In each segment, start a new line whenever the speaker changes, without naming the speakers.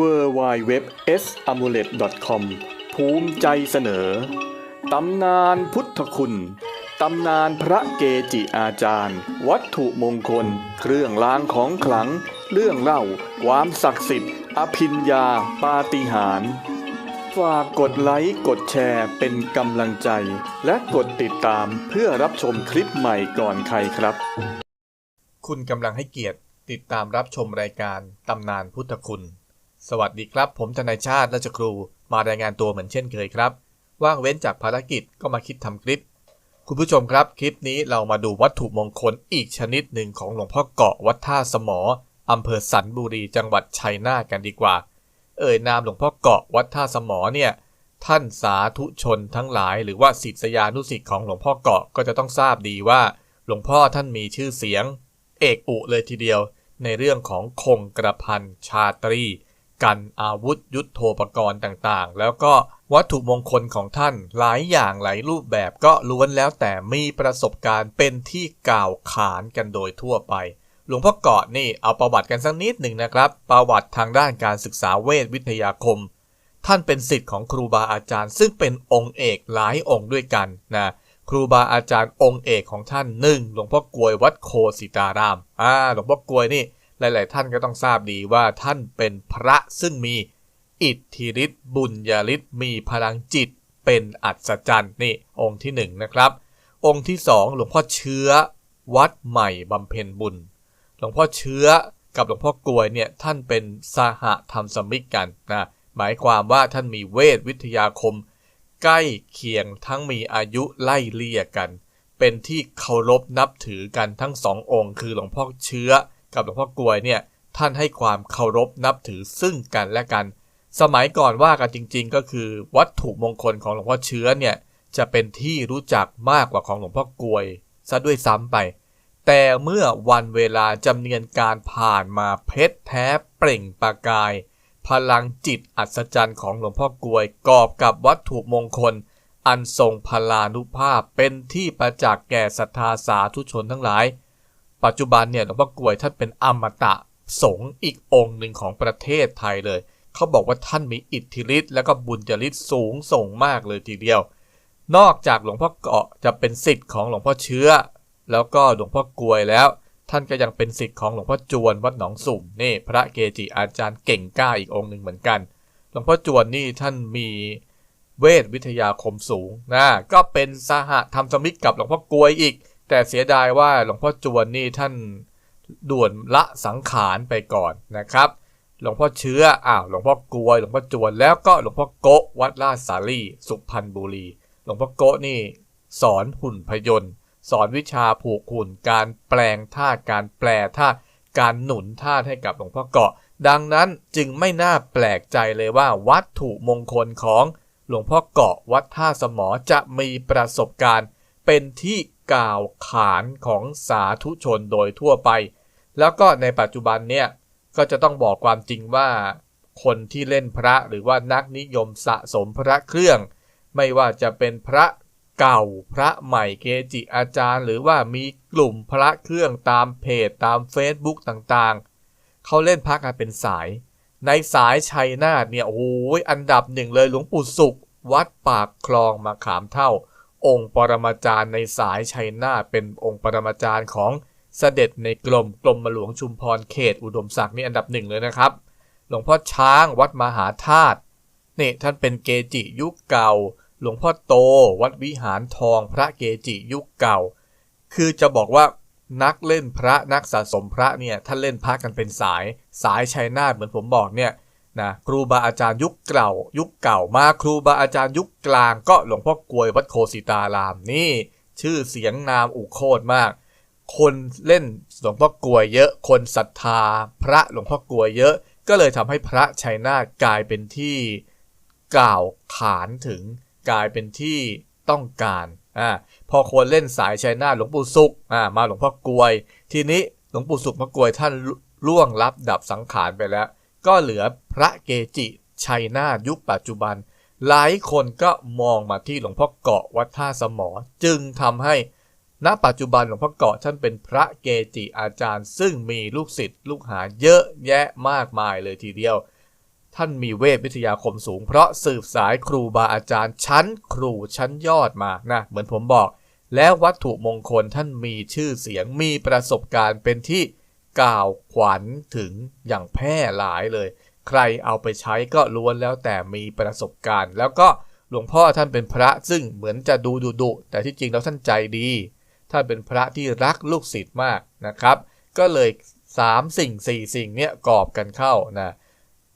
w w w s a m u l e t c o m ภูมิใจเสนอ ตำนานพุทธคุณ ตำนานพระเกจิอาจารย์ วัตถุมงคล เครื่องรางของขลัง เรื่องเล่า ความศักดิ์สิทธิ์ อภิญญาปาฏิหาริย์ฝากกดไลค์ กดแชร์เป็นกำลังใจ และกดติดตามเพื่อรับชมคลิปใหม่ก่อนใครครับ
คุณกำลังให้เกียรติติดตามรับชมรายการตำนานพุทธคุณ สวัสดีครับ ผมทนายชาติราชครูมารายงานตัวเหมือนเช่นเคยครับ ว่างเว้นจากภารกิจก็มาคิดทำคลิป คุณผู้ชมครับ คลิปนี้เรามาดูวัตถุมงคลอีกชนิดหนึ่งของหลวงพ่อเกาะวัดท่าสมออำเภอสันบุรีจังหวัดชัยนาทกันดีกว่า เอ่ยนามหลวงพ่อเกาะวัดท่าสมอเนี่ยท่านสาธุชนทั้งหลาย หรือว่าศิษยานุศิษย์ของหลวงพ่อเกาะก็จะต้องทราบดีว่า หลวงพ่อท่านมีชื่อเสียง เอกอุเลยทีเดียว ในเรื่องของคงกระพันชาตรี กันอาวุธยุทโธปกรณ์ต่างๆ แล้วก็วัตถุมงคลของท่านหลายอย่างหลายรูปแบบก็ล้วนแล้วแต่มีประสบการณ์เป็นที่กล่าวขานกันโดยทั่วไป หลวงพ่อเกาะนี่เอาประวัติกันสักนิดหนึ่งนะครับ ประวัติทางด้านการศึกษาเวทวิทยาคม ท่านเป็นศิษย์ของครูบาอาจารย์ ซึ่งเป็นองค์เอกหลายองค์ด้วยกันนะครูบาอาจารย์องค์เอกของท่านหนึ่งหลวงพ่อกลวยวัดโคสิตารามอ่าหลวงพ่อกลวยนี่ หลาย ๆ ท่านก็ต้องทราบดีว่าท่านเป็นพระซึ่งมีอิทธิฤทธิ์บุญญาฤทธิ์มีพลังจิตเป็นอัศจรรย์นี่องค์ที่หนึ่งนะครับ องค์ที่สองหลวงพ่อเชื้อวัดใหม่บำเพ็ญบุญ หลวงพ่อเชื้อกับหลวงพ่อกลวยเนี่ยท่านเป็นสหธรรมสมิกกันนะหมายความว่าท่านมีเวทวิทยาคม ใกล้เคียงทั้งมีอายุไล่เลี่ยกัน เป็นที่เคารพนับถือกันทั้งสององค์ คือหลวงพ่อเชื้อ กับหลวงพ่อกลวยเนี่ยท่านให้ความเคารพนับถือซึ่งกันและกัน สมัยก่อนว่ากันจริง ๆ ก็คือ วัตถุมงคลของหลวงพ่อเชื้อเนี่ยจะเป็นที่รู้จักมากกว่าของหลวงพ่อกลวยซะด้วยซ้ำไป แต่เมื่อวันเวลาจำเนียนการผ่านมาเพชรแท้เปล่งประกาย พลังจิตอัศจรรย์ของหลวงพ่อกลวยกอบกับวัตถุมงคล อันทรงพลานุภาพเป็นที่ประจักษ์แก่ศรัทธาสาธุชนทั้งหลาย ปัจจุบันเนี่ยหลวงพ่อกลวยท่านเป็นอมตะสงฆ์อีกองค์หนึ่งของประเทศไทยเลย เขาบอกว่าท่านมีอิทธิฤทธิ์และก็บุญจริตสูงส่งมากเลยทีเดียว นอกจากหลวงพ่อเกาะจะเป็นสิทธิ์ของหลวงพ่อเชื้อ แล้วก็หลวงพ่อกลวยแล้ว ท่านก็ยังเป็นสิทธิ์ของหลวงพ่อจวนวัดหนองสุ่มนี่พระเกจิอาจารย์เก่งกล้าอีกองค์หนึ่งเหมือนกัน หลวงพ่อจวนนี่ท่านมีเวทวิทยาคมสูงนะก็เป็นสหธรรมสมิกกับหลวงพ่อกลวยอีก แต่เสียดายว่าหลวงพ่อจวนนี่ท่านด่วนละสังขารไปก่อนนะครับหลวงพ่อเชื้ออ้าวหลวงพ่อกลวยหลวงพ่อจวนแล้วก็หลวงพ่อโกะวัดลาดสาลีสุพรรณบุรี หลวงพ่อโกะนี่ สอนหุ่นพยนต์สอนวิชาผูกหุ่น การแปลงธาตุการแปลธาตุการหนุนธาตุให้กับหลวงพ่อเกาะ ดังนั้นจึงไม่น่าแปลกใจเลยว่าวัตถุมงคลของหลวงพ่อเกาะวัดท่าสมอจะมีประสบการณ์ เป็นที่ กล่าวขานของสาธุชนโดยทั่วไป แล้วก็ในปัจจุบันเนี่ยก็จะต้องบอกความจริงว่าคนที่เล่นพระหรือว่านักนิยมสะสมพระเครื่อง ไม่ว่าจะเป็นพระเก่าพระใหม่เกจิอาจารย์ หรือว่ามีกลุ่มพระเครื่องตามเพจตาม Facebook ต่างๆ เขาเล่นพระกันเป็นสาย ในสายชัยนาทเนี่ยโอ้ยอันดับหนึ่งเลยหลวงปู่สุข วัดปากคลองมาขามเท่า องค์ปรมาจารย์ในสายชัยนาเป็นองค์ปรมาจารย์ของเสด็จในกรมกรมหลวงชุมพรเขตอุดมศักดิ์นี่อันดับหนึ่งเลยนะครับ หลวงพ่อช้างวัดมหาธาตุนี่ท่านเป็นเกจิยุคเก่า หลวงพ่อโต วัดวิหารทองพระเกจิยุคเก่า คือจะบอกว่านักเล่นพระนักสะสมพระเนี่ยท่านเล่นพระกันเป็นสาย สายชัยนาทเหมือนผมบอกเนี่ย นะครูบาอาจารย์ยุคเก่า ยุคเก่ามาครูบาอาจารย์ยุคกลางก็หลวงพ่อกลวยวัดโคสิตารามนี่ ชื่อเสียงนามอุโคตรมาก คนเล่นหลวงพ่อกลวยเยอะคนศรัทธา พระหลวงพ่อกลวยเยอะ ก็เลยทำให้พระชัยนาทกลายเป็นที่กล่าวขานถึงกลายเป็นที่ต้องการอ่าพอคนเล่นสายชัยนาทหลวงปู่สุขอ่ามาหลวงพ่อกลวย ทีนี้หลวงปู่สุขมากลวยท่านล่วงลับดับสังขารไปแล้ว ก็เหลือ ระเกจิชัยนาทยุคปัจจุบัน หลายคนก็มองมาที่หลวงพ่อเกาะวัดท่าสมอ จึงทำให้ณปัจจุบันหลวงพ่อเกาะท่านเป็นพระเกจิอาจารย์ ซึ่งมีลูกศิษย์ลูกหาเยอะแยะมากมายเลยทีเดียว ท่านมีเวทวิทยาคมสูง เพราะสืบสายครูบาอาจารย์ชั้นครูชั้นยอดมานะเหมือนผมบอก แล้ววัตถุมงคลท่านมีชื่อเสียงมีประสบการณ์เป็นที่กล่าวขวัญถึงอย่างแพร่หลายเลย ใครเอาไปใช้ก็ล้วนแล้วแต่มีประสบการณ์ แล้วก็หลวงพ่อท่านเป็นพระซึ่งเหมือนจะดูดุดุแต่ที่จริงแล้วท่านใจดีท่านเป็นพระที่รักลูกศิษย์มากนะครับ ก็เลยสามสิ่งสี่สิ่งเนี่ยกอบกันเข้านะ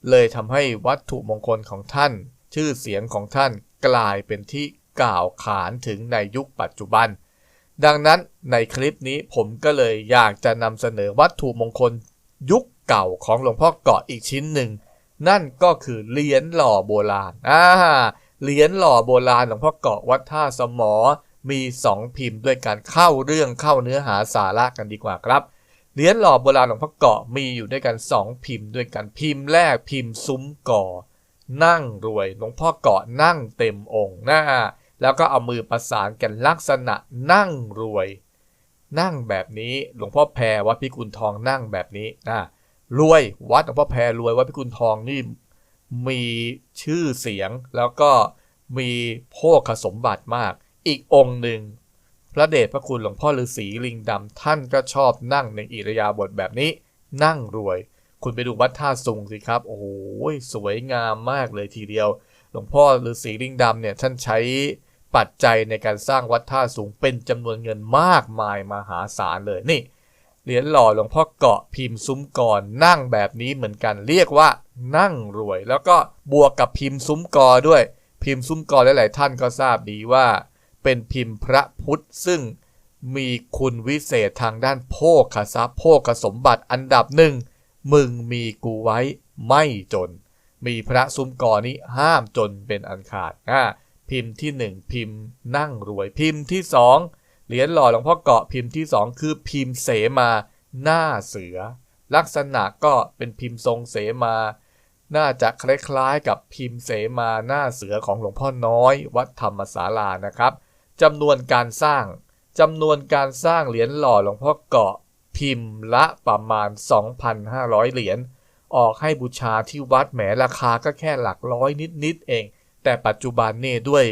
เลยทำให้วัตถุมงคลของท่าน ชื่อเสียงของท่านกลายเป็นที่กล่าวขานถึงในยุคปัจจุบัน ดังนั้นในคลิปนี้ผมก็เลยอยากจะนำเสนอวัตถุมงคลยุคเก่าของหลวงพ่อเกาะอีกชิ้นหนึ่ง นั่นก็คือเหรียญหล่อโบราณอ่าเหรียญหล่อโบราณหลวงพ่อเกาะวัดท่าสมอ มีสองพิมพ์ด้วยการเข้าเรื่องเข้าเนื้อหาสาระกันดีกว่าครับเหรียญหล่อโบราณหลวงพ่อเกาะมีอยู่ด้วยกันสองพิมพ์ด้วยกันพิมพ์แรกพิมพ์ซุ้มก่อ นั่งรวยหลวงพ่อเกาะนั่งเต็มองค์หน้า แล้วก็เอามือประสานกันลักษณะนั่งรวย นั่งแบบนี้หลวงพ่อแพรวัดพิกุลทองนั่งแบบนี้นะ รวยวัดหลวงพ่อแพรรวยวัดพิกุลทองนี่มีชื่อเสียงแล้วก็มีโภคสมบัติมาก อีกองค์หนึ่ง พระเดชพระคุณหลวงพ่อฤาษีลิงดำท่านก็ชอบนั่งในอิรยาบถแบบนี้ นั่งรวย คุณไปดูวัดท่าสุงสิครับ โอ้โหสวยงามมากเลยทีเดียว หลวงพ่อฤาษีลิงดำเนี่ยท่านใช้ปัจจัยในการสร้างวัดท่าสูงเป็นจำนวนเงินมากมายมหาศาลเลยนี่ เหรียญหล่อหลวงพ่อเกาะพิมพ์ซุ้มกอนนั่งแบบนี้เหมือนกัน เรียกว่านั่งรวย แล้วก็บวกกับพิมพ์ซุ้มกอด้วย พิมพ์ซุ้มกอหลายๆท่านก็ทราบดีว่า เป็นพิมพ์พระพุทธซึ่งมีคุณวิเศษทางด้านโภคทรัพย์โภคสมบัติอันดับหนึ่งมึงมีกูไว้ไม่จน มีพระซุ้มกอนี้ห้ามจนเป็นอันขาดอ่าพิมพ์ที่หนึ่งพิมพ์นั่งรวยพิมพ์ที่สอง เหรียญหล่อหลวงพ่อเกาะพิมพ์ที่สองคือพิมพ์เสมาหน้าเสือ ลักษณะก็เป็นพิมพ์ทรงเสมา น่าจะคล้ายๆกับพิมพ์เสมาหน้าเสือของหลวงพ่อน้อย วัดธรรมศาลานะครับจำนวนการสร้างจำนวนการสร้างเหรียญหล่อหลวงพ่อเกาะพิมพ์ละประมาณ 2,500 เหรียญออกให้บูชาที่วัดแหมราคาก็แค่หลักร้อยนิดๆเอง แต่ปัจจุบันนี่ด้วย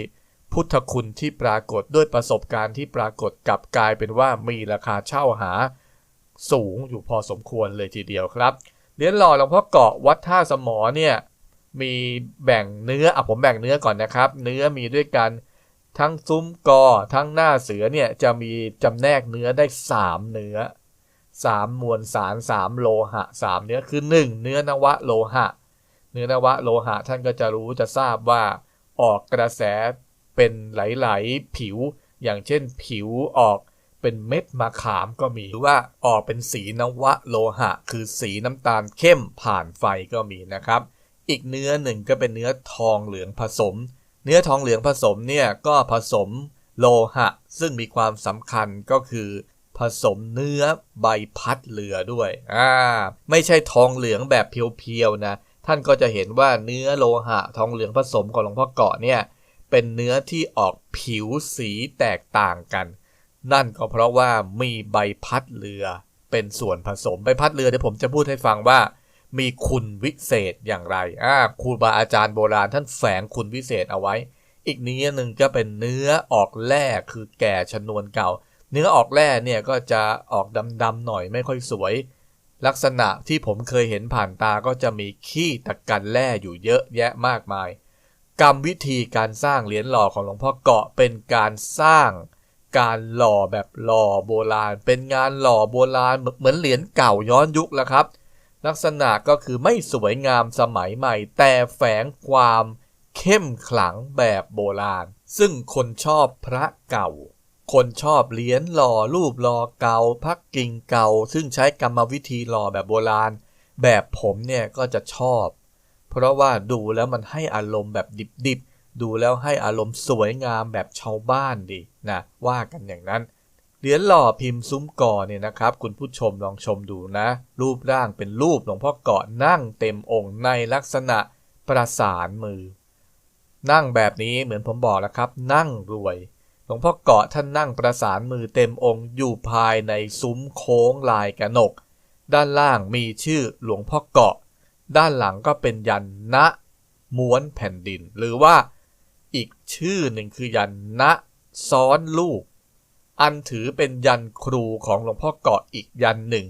พุทธคุณที่ปรากฏด้วยประสบการณ์ที่ปรากฏกับกลายเป็นว่ามีราคาเช่าหา สูงอยู่พอสมควรเลยทีเดียวครับเหรียญหล่อหลวงพ่อเกาะวัดท่าสมอเนี่ยมีแบ่งเนื้ออะผมแบ่งเนื้อก่อนนะครับ เนื้อมีด้วยกันทั้งซุ้มกอทั้งหน้าเสือเนี่ยจะมีจำแนกเนื้อได้ 3 เนื้อ 3 มวลสาร 3 โลหะ 3 เนื้อคือ 1 เนื้อนวะโลหะ เนื้อนวะโลหะท่านก็จะรู้จะทราบว่าออกกระแส เป็นไหลๆผิว อย่างเช่นผิวออกเป็นเม็ดมะขามก็มีหรือว่าออกเป็นสีนวะโลหะ คือสีน้ำตาลเข้มผ่านไฟก็มีนะครับ อีกเนื้อหนึ่งก็เป็นเนื้อทองเหลืองผสม เนื้อทองเหลืองผสมเนี่ยก็ผสมโลหะ ซึ่งมีความสำคัญก็คือ ผสมเนื้อใบพัดเรือด้วยอ่าไม่ใช่ทองเหลืองแบบเพียวๆนะ ท่านก็จะเห็นว่าเนื้อโลหะทองเหลืองผสมของหลวงพ่อเกาะเนี่ย เป็นเนื้อที่ออกผิวสีแตกต่างกัน นั่นก็เพราะว่ามีใบพัดเรือเป็นส่วนผสมใบพัดเรือเดี๋ยวผมจะพูดให้ฟังว่า มีคุณวิเศษอย่างไรอ่าครูบาอาจารย์โบราณท่านแฝงคุณวิเศษเอาไว้ อีกนื้หนึ่งก็เป็นเนื้อออกแร่คือแก่ชนวนเก่า เนื้อออกแร่เนี่ยก็จะออกดำๆหน่อยไม่ค่อยสวย ลักษณะที่ผมเคยเห็นผ่านตาก็จะมีขี้ตะกันแร่อยู่เยอะแยะมากมาย กรรมวิธีการสร้างเหรียญหล่อของหลวงพ่อเกาะเป็นการสร้างการหล่อแบบหล่อโบราณ เป็นงานหล่อโบราณเหมือนเหรียญเก่าย้อนยุคแล้วครับ ลักษณะก็คือไม่สวยงามสมัยใหม่ แต่แฝงความเข้มขลังแบบโบราณ ซึ่งคนชอบพระเก่า คนชอบเหรียญหล่อรูปหล่อเก่าพักกิ่งเก่า ซึ่งใช้กรรมวิธีหล่อแบบโบราณ แบบผมเนี่ยก็จะชอบ เพราะว่าดูแล้วมันให้อารมณ์แบบดิบๆ ดูแล้วให้อารมณ์สวยงามแบบชาวบ้านดีนะว่ากันอย่างนั้น เหรียญหล่อพิมพ์ซุ้มก่อเนี่ยนะครับ คุณผู้ชมลองชมดูนะ รูปร่างเป็นรูปหลวงพ่อเกาะนั่งเต็มองค์ในลักษณะประสานมือ นั่งแบบนี้เหมือนผมบอกแล้วครับ นั่งรวยหลวงพ่อเกาะท่านนั่งประสานมือเต็มองค์อยู่ภายในซุ้มโค้งลายกระหนก ด้านล่างมีชื่อหลวงพ่อเกาะ ด้านหลังก็เป็นยันณม้วนแผ่นดิน หรือว่าอีกชื่อหนึ่งคือยันณซ้อนลูก อันถือเป็นยันครูของหลวงพ่อเกาะอีกยันหนึ่ง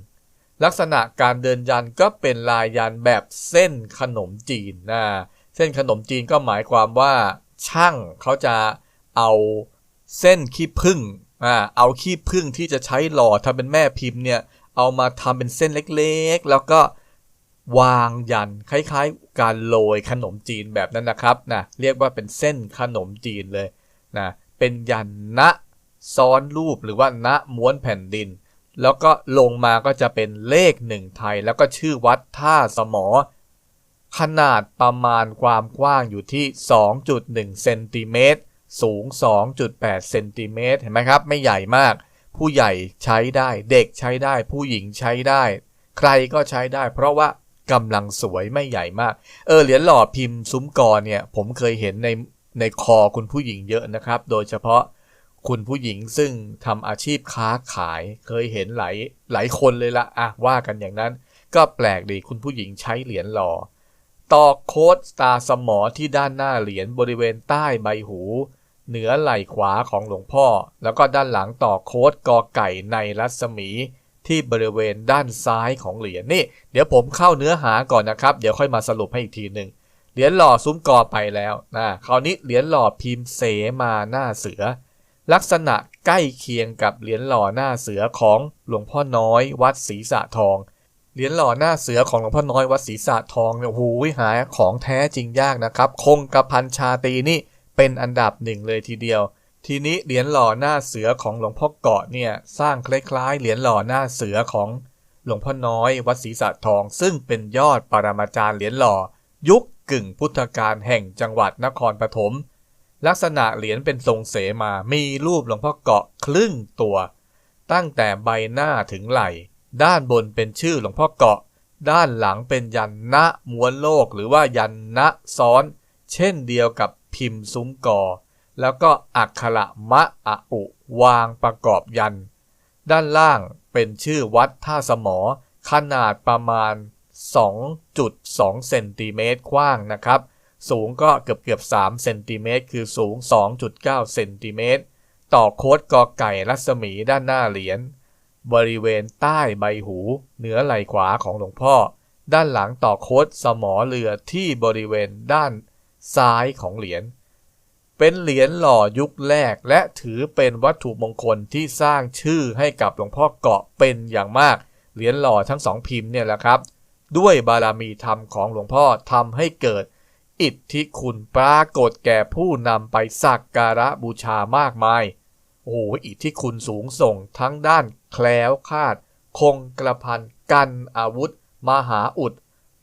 ลักษณะการเดินยันก็เป็นลายยันแบบเส้นขนมจีนนะเส้นขนมจีนก็หมายความว่า ช่างเขาจะเอาเส้นขี้ผึ้งอ่าเอาขี้ผึ้งที่จะใช้หล่อทำเป็นแม่พิมพ์เนี่ยเอามาทำเป็นเส้นเล็กๆ แล้วก็ วางยันคล้ายๆ การโรยขนมจีนแบบนั้นนะครับนะเรียกว่าเป็นเส้นขนมจีนเลยนะเป็นยันณซ้อนรูปหรือว่าณม้วนแผ่นดิน แล้วก็ลงมาก็จะเป็นเลขหนึ่งไทย แล้วก็ชื่อวัดท่าสมอ ขนาดประมาณความกว้างอยู่ที่ 2.1เซนติเมตรสูง 2.8เซนติเมตรเห็นไหมครับ ไม่ใหญ่มาก ผู้ใหญ่ใช้ได้ เด็กใช้ได้ ผู้หญิงใช้ได้ ใครก็ใช้ได้ เพราะว่า กำลังสวยไม่ใหญ่มาก เออเหรียญหล่อพิมพ์ซุ้มกอเนี่ย ผมเคยเห็นในในคอคุณผู้หญิงเยอะนะครับ โดยเฉพาะคุณผู้หญิงซึ่งทำอาชีพค้าขายเคยเห็นหลายหลายคนเลยละอะว่ากันอย่างนั้น ก็แปลกดีคุณผู้หญิงใช้เหรียญหล่อตอกโค้ดตาสมอที่ด้านหน้าเหรียญบริเวณใต้ใบหู เหนือไหล่ขวาของหลวงพ่อ แล้วก็ด้านหลังต่อโค้ดกอไก่ในรัศมี ที่บริเวณด้านซ้ายของเหรียญนี่เดี๋ยวผมเข้าเนื้อหาก่อนนะครับ เดี๋ยวค่อยมาสรุปให้อีกทีหนึ่งเหรียญหล่อซุ้มกอไปแล้วนะคราวนี้เหรียญหล่อพิมพ์เสมาหน้าเสือ ลักษณะใกล้เคียงกับเหรียญหล่อหน้าเสือของหลวงพ่อน้อยวัดศรีสะทองเหรียญหล่อหน้าเสือของหลวงพ่อน้อยวัดศรีสะทองเนี่ยโอ้โหหาของแท้จริงยากนะครับ คงกระพันชาตีนี่เป็นอันดับหนึ่งเลยทีเดียว ทีนี้เหรียญหล่อหน้าเสือของหลวงพ่อเกาะเนี่ยสร้างคล้ายๆเหรียญหล่อหน้าเสือของหลวงพ่อน้อยวัดศรีสะทอง ซึ่งเป็นยอดปรมาจารย์เหรียญหล่อ ยุคกึ่งพุทธกาลแห่งจังหวัดนครปฐมลักษณะเหรียญเป็นทรงเสมามีรูปหลวงพ่อเกาะครึ่งตัว ตั้งแต่ใบหน้าถึงไหล่ ด้านบนเป็นชื่อหลวงพ่อเกาะ ด้านหลังเป็นยันณม้วนโลกหรือว่ายันณซ้อน เช่นเดียวกับพิมพ์ซุ้มกอ แล้วก็อักขระมะอะอุวางประกอบยัน ด้านล่างเป็นชื่อวัดท่าสมอ ขนาดประมาณ 2.2 เซนติเมตรกว้างนะครับ สูงก็เกือบเกือบ3เซนติเมตรคือสูง 2.9 เซนติเมตร ต่อโค้ดกอไก่รัศมีด้านหน้าเหรียญ บริเวณใต้ใบหูเหนือไหล่ขวาของหลวงพ่อ ด้านหลังต่อโค้ดสมอเรือที่บริเวณด้านซ้ายของเหรียญ เป็นเหรียญหล่อยุคแรก และถือเป็นวัตถุมงคลที่สร้างชื่อให้กับหลวงพ่อเกาะเป็นอย่างมาก เหรียญหล่อทั้งสองพิมพ์เนี่ยแหละครับ ด้วยบารมีธรรมของหลวงพ่อทำให้เกิด อิทธิคุณปรากฏแก่ผู้นำไปสักการะบูชามากมาย โอ้โหอิทธิคุณสูงส่งทั้งด้านแคล้วคาด คงกระพันกันอาวุธ มหาอุด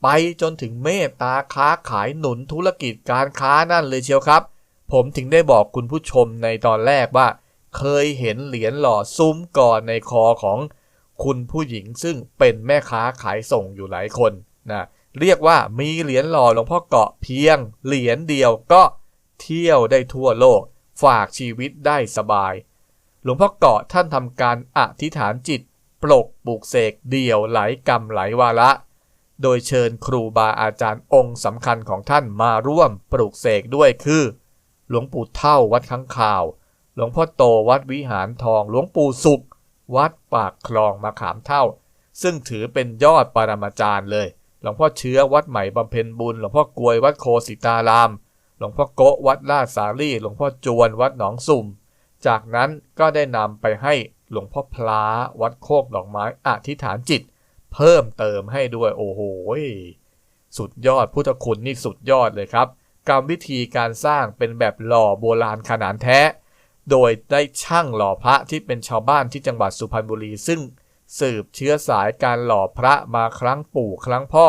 ไปจนถึงเมตตาค้าขายหนุนธุรกิจการค้านั่นเลยเชียวครับ ผมถึงได้บอกคุณผู้ชมในตอนแรกว่า เคยเห็นเหรียญหล่อซุ้มก่อนในคอของคุณผู้หญิงซึ่งเป็นแม่ค้าขายส่งอยู่หลายคนนะเรียกว่ามีเหรียญหล่อหลวงพ่อเกาะเพียง เหรียญเดียวก็เที่ยวได้ทั่วโลก ฝากชีวิตได้สบาย หลวงพ่อเกาะท่านทำการอธิษฐานจิต ปลกปลูกเสกเดี่ยวหลายกรรมหลายวาระ โดยเชิญครูบาอาจารย์องค์สำคัญของท่านมาร่วมปลูกเสกด้วยคือ หลวงปู่เท่าวัดข้างข่าว หลวงพ่อโตวัดวิหารทอง หลวงปู่สุข วัดปากคลองมะขามเท่า ซึ่งถือเป็นยอดปรมาจารย์เลย หลวงพ่อเชื้อวัดใหม่บำเพ็ญบุญ หลวงพ่อกลวยวัดโคสิตาราม หลวงพ่อโกะวัดลาดสาลี่ หลวงพ่อจวนวัดหนองสุ่ม จากนั้นก็ได้นำไปให้หลวงพ่อพลาวัดโคกดอกไม้อธิษฐานจิต เพิ่มเติมให้ด้วยโอ้โหสุดยอดพุทธคุณนี่สุดยอดเลยครับ กรรมวิธีการสร้างเป็นแบบหล่อโบราณขนาดแท้ โดยได้ช่างหล่อพระที่เป็นชาวบ้านที่จังหวัดสุพรรณบุรี ซึ่งสืบเชื้อสายการหล่อพระมาครั้งปู่ครั้งพ่อ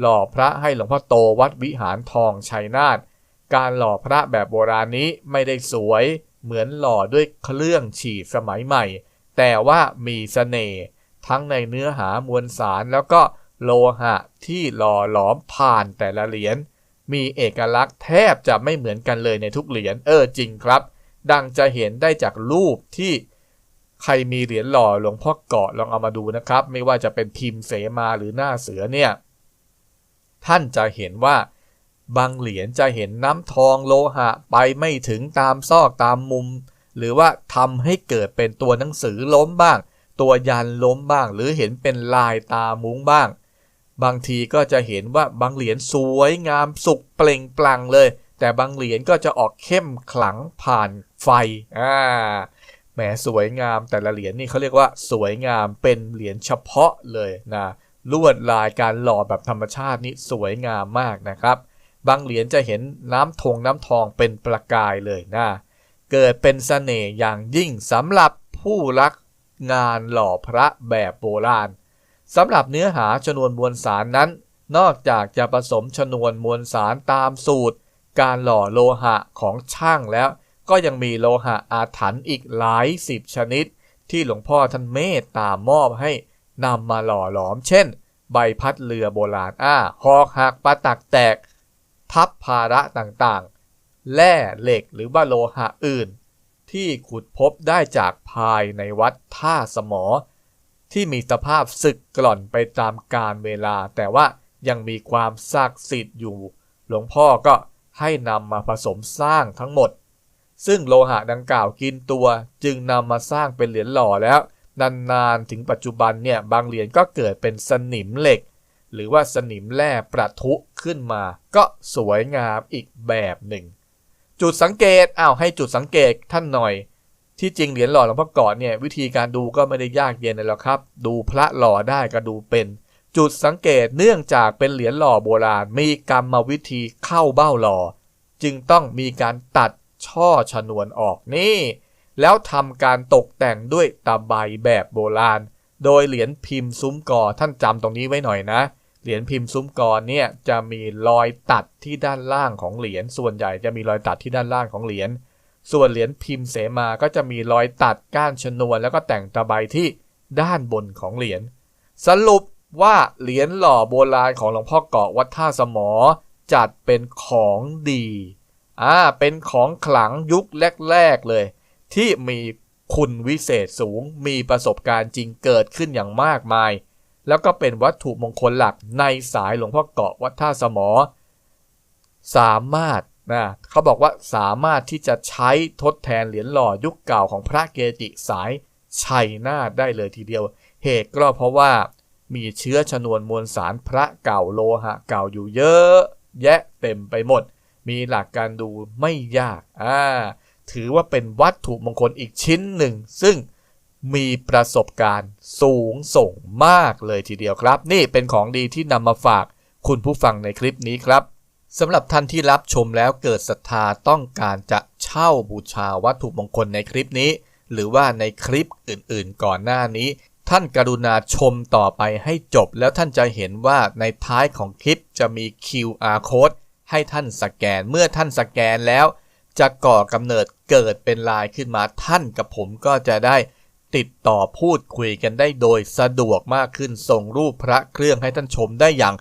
หล่อพระให้หลวงพ่อโตวัดวิหารทองชัยนาทการหล่อพระแบบโบราณนี้ไม่ได้สวย เหมือนหล่อด้วยเครื่องฉีดสมัยใหม่ แต่ว่ามีเสน่ห์ทั้งในเนื้อหามวลสารแล้วก็โลหะที่หล่อหลอมผ่านแต่ละเหรียญ มีเอกลักษณ์แทบจะไม่เหมือนกันเลยในทุกเหรียญเออจริงครับ ดังจะเห็นได้จากรูปที่ใครมีเหรียญหล่อหลวงพ่อเกาะลองเอามาดูนะครับ ไม่ว่าจะเป็นพิมพ์เสมาหรือหน้าเสือเนี่ย ท่านจะเห็นว่า บางเหรียญจะเห็นน้ำทองโลหะไปไม่ถึงตามซอกตามมุม หรือว่าทำให้เกิดเป็นตัวหนังสือล้มบ้าง ตัวยันล้มบ้าง หรือเห็นเป็นลายตามุ้งบ้าง บางทีก็จะเห็นว่าบางเหรียญสวยงามสุกเปล่งปลั่งเลย แต่บางเหรียญก็จะออกเข้มขลังผ่านไฟอ่าแหมสวยงามแต่ละเหรียญนี่เขาเรียกว่าสวยงามเป็นเหรียญเฉพาะเลยนะลวดลายการหล่อแบบธรรมชาตินี่สวยงามมากนะครับ บางเหรียญจะเห็นน้ำทงน้ำทองเป็นประกายเลยนะเกิดเป็นเสน่ห์อย่างยิ่งสำหรับผู้รักงานหล่อพระแบบโบราณ สำหรับเนื้อหาชนวนมวลสารนั้น นอกจากจะผสมชนวนมวลสารตามสูตร การหล่อโลหะของช่างแล้ว ก็ยังมีโลหะอาถรรพ์อีกหลายสิบชนิด ที่หลวงพ่อท่านเมตตามอบให้นำมาหล่อหลอม เช่น ใบพัดเรือโบราณอ้าหอกหักปลาตักแตก ทับภาระต่างๆ แร่เหล็กหรือว่าโลหะอื่น ที่ขุดพบได้จากภายในวัดท่าสมอ ที่มีสภาพสึกกร่อนไปตามกาลเวลา แต่ว่ายังมีความศักดิ์สิทธิ์อยู่ หลวงพ่อก็ให้นำมาผสมสร้างทั้งหมด ซึ่งโลหะดังกล่าวกินตัว จึงนำมาสร้างเป็นเหรียญหล่อแล้ว นานๆถึงปัจจุบันเนี่ยบางเหรียญก็เกิดเป็นสนิมเหล็ก หรือว่าสนิมแร่ประทุขึ้นมา ก็สวยงามอีกแบบหนึ่ง จุดสังเกตอ้าวให้จุดสังเกตท่านหน่อย ที่จริงเหรียญหล่อหลวงพ่อก่อนเนี่ยวิธีการดูก็ไม่ได้ยากเย็นเลยหรอกครับ ดูพระหล่อได้ก็ดูเป็น จุดสังเกตเนื่องจากเป็นเหรียญหล่อโบราณ มีกรรมวิธีเข้าเบ้าหล่อ จึงต้องมีการตัดช่อชนวนออกนี่ แล้วทำการตกแต่งด้วยตะไบแบบโบราณ โดยเหรียญพิมพ์ซุ้มกอท่านจำตรงนี้ไว้หน่อยนะเหรียญพิมพ์ซุ้มกอเนี่ยจะมีรอยตัดที่ด้านล่างของเหรียญส่วนใหญ่จะมีรอยตัดที่ด้านล่างของเหรียญ ส่วนเหรียญพิมพ์เสมาก็จะมีรอยตัดก้านชนวน แล้วก็แต่งตะไบที่ด้านบนของเหรียญ สรุปว่าเหรียญหล่อโบราณของหลวงพ่อเกาะวัดท่าสมอ จัดเป็นของดี อ่า เป็นของขลังยุคแรก ๆ เลย ที่มีคุณวิเศษสูง มีประสบการณ์จริงเกิดขึ้นอย่างมากมาย แล้วก็เป็นวัตถุมงคลหลักในสายหลวงพ่อเกาะวัดท่าสมอ สามารถ นะเขาบอกว่าสามารถที่จะใช้ทดแทนเหรียญหล่อยุคเก่าของพระเกจิสายชัยนาทได้เลยทีเดียว เหตุก็เพราะว่ามีเชื้อชนวนมวลสารพระเก่าโลหะเก่าอยู่เยอะ แยะเต็มไปหมด มีหลักการดูไม่ยากอ่าถือว่าเป็นวัตถุมงคลอีกชิ้นหนึ่ง ซึ่งมีประสบการณ์สูงส่งมากเลยทีเดียวครับ นี่เป็นของดีที่นำมาฝากคุณผู้ฟังในคลิปนี้ครับ สำหรับท่านที่รับชมแล้วเกิดศรัทธาต้องการจะเช่าบูชาวัตถุมงคลในคลิปนี้ หรือว่าในคลิปอื่นๆ ก่อนหน้านี้ ท่านกรุณาชมต่อไปให้จบ แล้วท่านจะเห็นว่าในท้ายของคลิปจะมี QR code ให้ท่านสแกนเมื่อท่านสแกนแล้ว จะก่อกำเนิดเกิดเป็นลายขึ้นมาท่านกับผมก็จะได้ติดต่อพูดคุยกันได้โดยสะดวกมากขึ้นส่งรูปพระเครื่องให้ท่านชมได้อย่าง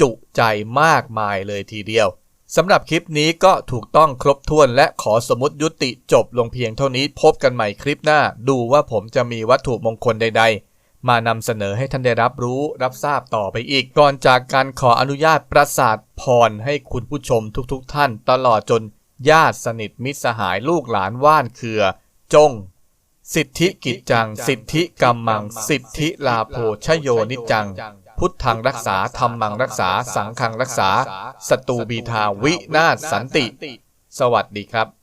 จุใจมากมายเลยทีเดียวสำหรับคลิปนี้ก็ถูกต้องครบถ้วนและขอสมมติยุติจบลงเพียงเท่านี้พบกันใหม่คลิปหน้า ดูว่าผมจะมีวัตถุมงคลใด ๆ มานำเสนอให้ท่านได้รับรู้รับทราบต่อไปอีก ก่อนจากการขออนุญาตประสาทพรให้คุณผู้ชมทุกๆทท่าน ตลอดจนญาติสนิทมิตรสหายลูกหลานว่านเครือ จง สิทธิกิจจัง สิทธิกรรมัง สิทธิลาโภชโยนิจจัง พุทธังรักษาธรรมังรักษา สังฆังรักษา สตูบีทาวินาศสันติ สวัสดีครับ